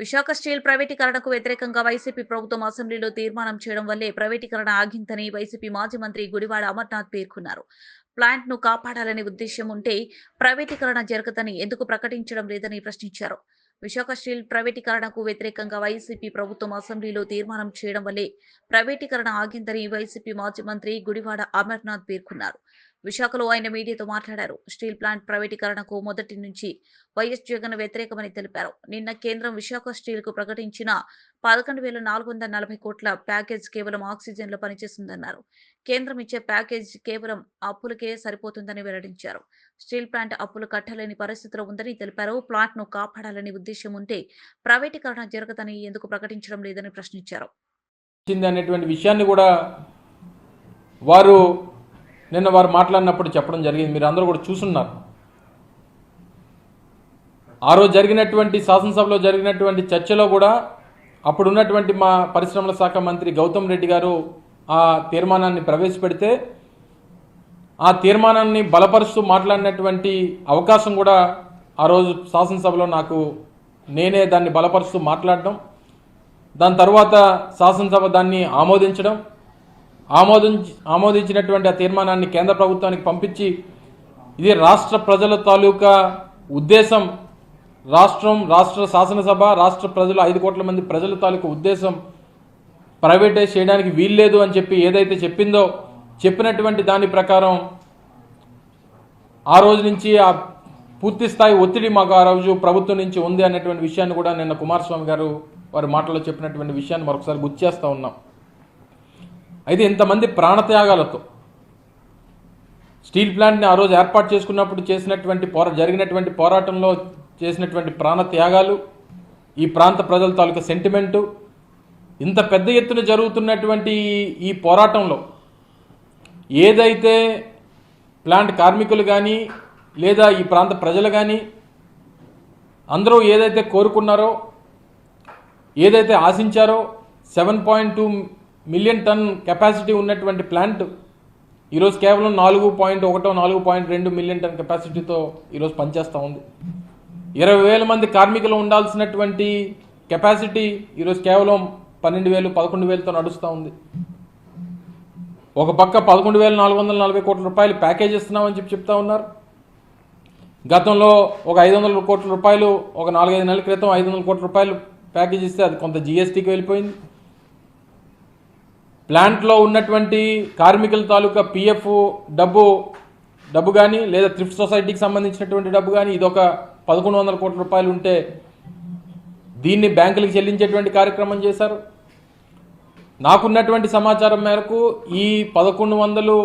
Visakha steel ప్రైవేటీకరణకు వ్యతిరేకంగా YCP ప్రభుత్వం అసెంబ్లీలో తీర్మానం చేయడం వల్లే ప్రైవేటీకరణ ఆగిందని వైసీపీ మాజీ మంత్రి గుడివాడ అమర్నాథ్ పేర్కొన్నారు. ప్లాంట్ను కాపాడాలనే ఉద్దేశం ఉంటే ప్రైవేటీకరణ జరగదని ఎందుకు ప్రకటించడం లేదని ప్రశ్నించారు. విశాఖ స్టీల్ ప్రైవేటీకరణకు వ్యతిరేకంగా వైసీపీ ప్రభుత్వం అసెంబ్లీలో తీర్మానం చేయడం వల్లే ప్రైవేటీకరణ ఆగిందని వైసీపీ మాజీ మంత్రి గుడివాడ అమర్నాథ్ పేర్కొన్నారు. విశాఖలో ఆయన మీడియాతో మాట్లాడారు. స్టీల్ ప్లాంట్ ప్రైవేటీకరణకు మొదటి నుంచి వైఎస్ జగన్ వ్యతిరేకమని తెలిపారు. నిన్న కేంద్రం విశాఖ స్టీల్కు ప్రకటించిన పదకొండు వేల నాలుగు వందల నలభై కోట్ల ప్యాకేజ్ కేవలం ఆక్సిజన్లో పనిచేస్తుందన్నారు. కేంద్రం ఇచ్చే ప్యాకేజ్ కేవలం అప్పులకే సరిపోతుందని వెల్లడించారు. స్టీల్ ప్లాంట్ అప్పులు కట్టలేని పరిస్థితిలో ఉందని తెలిపారు. ప్లాంట్ను కాపాడాలని ఉద్దేశం ఉంటే ప్రైవేటీకరణ జరగదని ఎందుకు ప్రకటించడం లేదని ప్రశ్నించారు. అనేటువంటి విషయాన్ని కూడా వారు నిన్న వారు మాట్లాడినప్పుడు చెప్పడం జరిగింది. మీరు అందరూ కూడా చూసున్నారు. ఆ రోజు జరిగినటువంటి శాసనసభలో జరిగినటువంటి చర్చలో కూడా అప్పుడున్నటువంటి మా పరిశ్రమల శాఖ మంత్రి గౌతమ్ రెడ్డి గారు ఆ తీర్మానాన్ని ప్రవేశపెడితే ఆ తీర్మానాన్ని బలపరుస్తూ మాట్లాడినటువంటి అవకాశం కూడా ఆ రోజు శాసనసభలో నాకు నేనే దాన్ని బలపరుస్తూ మాట్లాడడం దాని తర్వాత శాసనసభ దాన్ని ఆమోదించడం ఆమోదించి ఆమోదించినటువంటి ఆ తీర్మానాన్ని కేంద్ర ప్రభుత్వానికి పంపించి ఇది రాష్ట్ర ప్రజల తాలూకా ఉద్దేశం. రాష్ట్రం రాష్ట్ర శాసనసభ రాష్ట్ర ప్రజలు ఐదు కోట్ల మంది ప్రజల తాలూకా ఉద్దేశం. ప్రైవేటైజ్ చేయడానికి వీల్లేదు అని చెప్పి ఏదైతే చెప్పిందో చెప్పినటువంటి దాని ప్రకారం ఆ రోజు నుంచి ఆ పూర్తి స్థాయి ఒత్తిడి మాకు ఆ రోజు ప్రభుత్వం నుంచి ఉంది అనేటువంటి విషయాన్ని కూడా నిన్న కుమారస్వామి గారు వారి మాటలో చెప్పినటువంటి విషయాన్ని మరొకసారి గుర్తు చేస్తూ ఉన్నాం. అయితే ఇంతమంది ప్రాణత్యాగాలతో స్టీల్ ప్లాంట్ని ఆ రోజు ఏర్పాటు చేసుకున్నప్పుడు చేసినటువంటి పోరా జరిగినటువంటి పోరాటంలో చేసినటువంటి ప్రాణత్యాగాలు ఈ ప్రాంత ప్రజల తాలూకా సెంటిమెంటు ఇంత పెద్ద ఎత్తున జరుగుతున్నటువంటి ఈ- ఈ పోరాటంలో ఏదైతే ప్లాంట్ కార్మికులు కానీ లేదా ఈ ప్రాంత ప్రజలు కానీ అందరూ ఏదైతే కోరుకున్నారో ఏదైతే ఆశించారో seven point two million ton capacity ఉన్నటువంటి ప్లాంట్ ఈరోజు కేవలం నాలుగు పాయింట్ ఒకటో నాలుగు పాయింట్ రెండు మిలియన్ టన్ కెపాసిటీతో ఈరోజు పనిచేస్తూ ఉంది. ఇరవై వేల మంది కార్మికులు ఉండాల్సినటువంటి కెపాసిటీ ఈరోజు కేవలం పన్నెండు వేలు పదకొండు వేలతో నడుస్తూ ఉంది. ఒక పక్క పదకొండు వేల నాలుగు వందల నలభై కోట్ల రూపాయలు ప్యాకేజ్ ఇస్తున్నామని చెప్పి చెప్తా ఉన్నారు. గతంలో ఒక ఐదు వందల కోట్ల రూపాయలు ఒక నాలుగైదు నెలల క్రితం ఐదు వందల కోట్ల రూపాయలు ప్యాకేజ్ ఇస్తే అది కొంత జిఎస్టీకి వెళ్ళిపోయింది. ప్లాంట్లో ఉన్నటువంటి కార్మికుల తాలూకా పిఎఫ్ డబ్బు డబ్బు కానీ లేదా థ్రిఫ్ట్ సొసైటీకి సంబంధించినటువంటి డబ్బు కానీ ఇది ఒక పదకొండు వందల కోట్ల రూపాయలు ఉంటే దీన్ని బ్యాంకులకు చెల్లించేటువంటి కార్యక్రమం చేశారు. నాకున్నటువంటి సమాచారం మేరకు ఈ పదకొండు వందలు